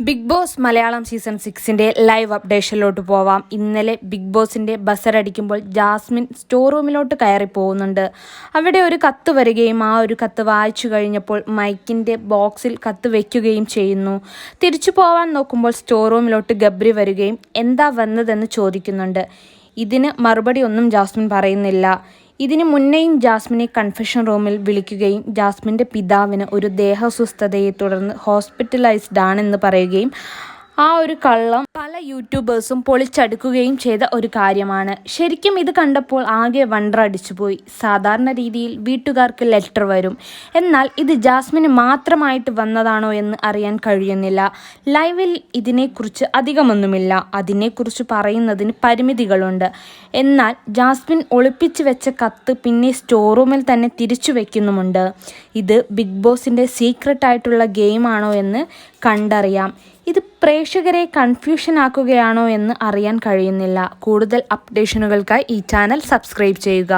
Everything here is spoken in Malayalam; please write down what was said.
ബിഗ് ബോസ് മലയാളം സീസൺ സിക്സിന്റെ ലൈവ് അപ്ഡേഷനിലോട്ട് പോവാം. ഇന്നലെ ബിഗ് ബോസിന്റെ ബസറടിക്കുമ്പോൾ ജാസ്മിൻ സ്റ്റോർ റൂമിലോട്ട് കയറി പോകുന്നുണ്ട്. അവിടെ ഒരു കത്ത് വരികയും ആ ഒരു കത്ത് വായിച്ചു കഴിഞ്ഞപ്പോൾ മൈക്കിന്റെ ബോക്സിൽ കത്ത് വയ്ക്കുകയും ചെയ്യുന്നു. തിരിച്ചു പോവാൻ നോക്കുമ്പോൾ സ്റ്റോർ റൂമിലോട്ട് ഗബ്രി വരികയും എന്താ വന്നതെന്ന് ചോദിക്കുന്നുണ്ട്. ഇതിന് മറുപടി ഒന്നും ജാസ്മിൻ പറയുന്നില്ല. ഇതിനു മുന്നേയും ജാസ്മിനെ കൺഫെഷൻ റൂമിൽ വിളിക്കുകയും ജാസ്മിന്റെ പിതാവിന് ഒരു ദേഹസ്വസ്ഥതയെ തുടർന്ന് ഹോസ്പിറ്റലൈസ്ഡ് ആണെന്ന് പറയുകയും ആ ഒരു കള്ളം പല യൂട്യൂബേഴ്സും പൊളിച്ചടുക്കുകയും ചെയ്ത ഒരു കാര്യമാണ്. ശരിക്കും ഇത് കണ്ടപ്പോൾ ആകെ വണ്ടർ അടിച്ചുപോയി സാധാരണ രീതിയിൽ വീട്ടുകാർക്ക് ലെറ്റർ വരും. എന്നാൽ ഇത് ജാസ്മിന് മാത്രമായിട്ട് വന്നതാണോ എന്ന് അറിയാൻ കഴിയുന്നില്ല. ലൈവിൽ ഇതിനെക്കുറിച്ച് അധികമൊന്നുമില്ല. അതിനെക്കുറിച്ച് പറയുന്നതിന് പരിമിതികളുണ്ട്. എന്നാൽ ജാസ്മിൻ ഒളിപ്പിച്ചു വെച്ച കത്ത് പിന്നെ സ്റ്റോർ റൂമിൽ തന്നെ തിരിച്ചു വയ്ക്കുന്നുമുണ്ട് ഇത് ബിഗ് ബോസിന്റെ സീക്രട്ടായിട്ടുള്ള ഗെയിമാണോ എന്ന് കണ്ടറിയാം. ഇത് പ്രേക്ഷകരെ കൺഫ്യൂഷൻ ആക്കുകയാണോ എന്ന് അറിയാൻ കഴിയുന്നില്ല. കൂടുതൽ അപ്ഡേഷനുകൾക്കായി ഈ ചാനൽ സബ്സ്ക്രൈബ് ചെയ്യുക.